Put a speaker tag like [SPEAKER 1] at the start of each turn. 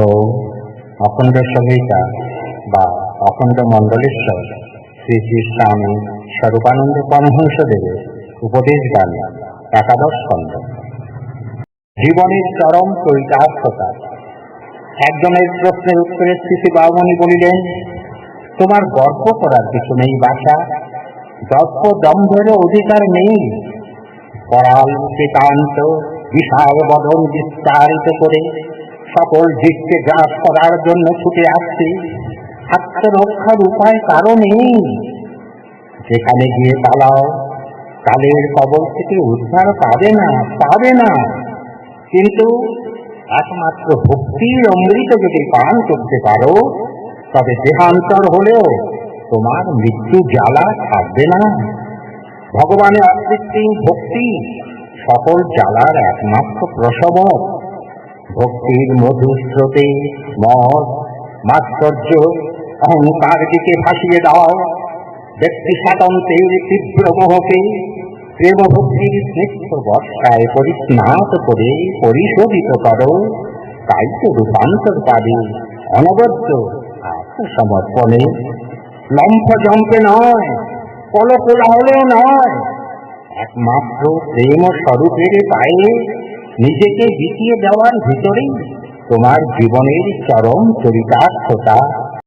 [SPEAKER 1] ও অখণ্ড সংহিতা বা অখণ্ড মণ্ডলেশ্বর শ্রী শ্রী স্বামী স্বরূপানন্দ পরমহংসদেবের উপদেশ গান একাদশ খণ্ড। জীবনের চরম চরিতার্থতা একজনের প্রশ্নের উত্তরে শ্রী বাবমণি বলিলেন, তোমার গর্ব করার কিছু নেই বাসা দর্প দম্ভের অধিকার নেই করাল শ্রীকান্ত বিশাল বদন বিস্তারিত করে সকল দিককে গ্রাস করার জন্য ছুটে আসছে। আত্মরক্ষার উপায় কারও নেই। যেখানে গিয়ে পালাও, কালের কবল থেকে উদ্ধার পাবে না পাবে না। কিন্তু একমাত্র ভক্তির অমৃত যদি পান করতে পারো, তবে দেহান্তর হলেও তোমার মৃত্যু জ্বালা থাকবে না। ভগবানের অকৃত্রিম ভক্তি সকল জ্বালার একমাত্র প্রসব ভক্তির মধুর স্রোতে মদ, মাৎসর্য, অহংকার দিকে ভাসিয়ে দাও ব্যক্তি স্বাতন্ত্রের তীব্র মোহকে প্রেম ভক্তির স্নিগ্ধ বর্ষায় পরিস্নাত করে পরিশোধিত করো। তাই তো রূপান্তর পাবে অনবদ্য আত্মসমর্পণে। লম্ফ জম্পে নয় কলকোলাহলেও নয় একমাত্র প্রেম স্বরূপের পায়ে নিজেকে জিতিয়ে দেওয়ার ভিতরেই তোমার জীবনের চরম চরিতার্থতা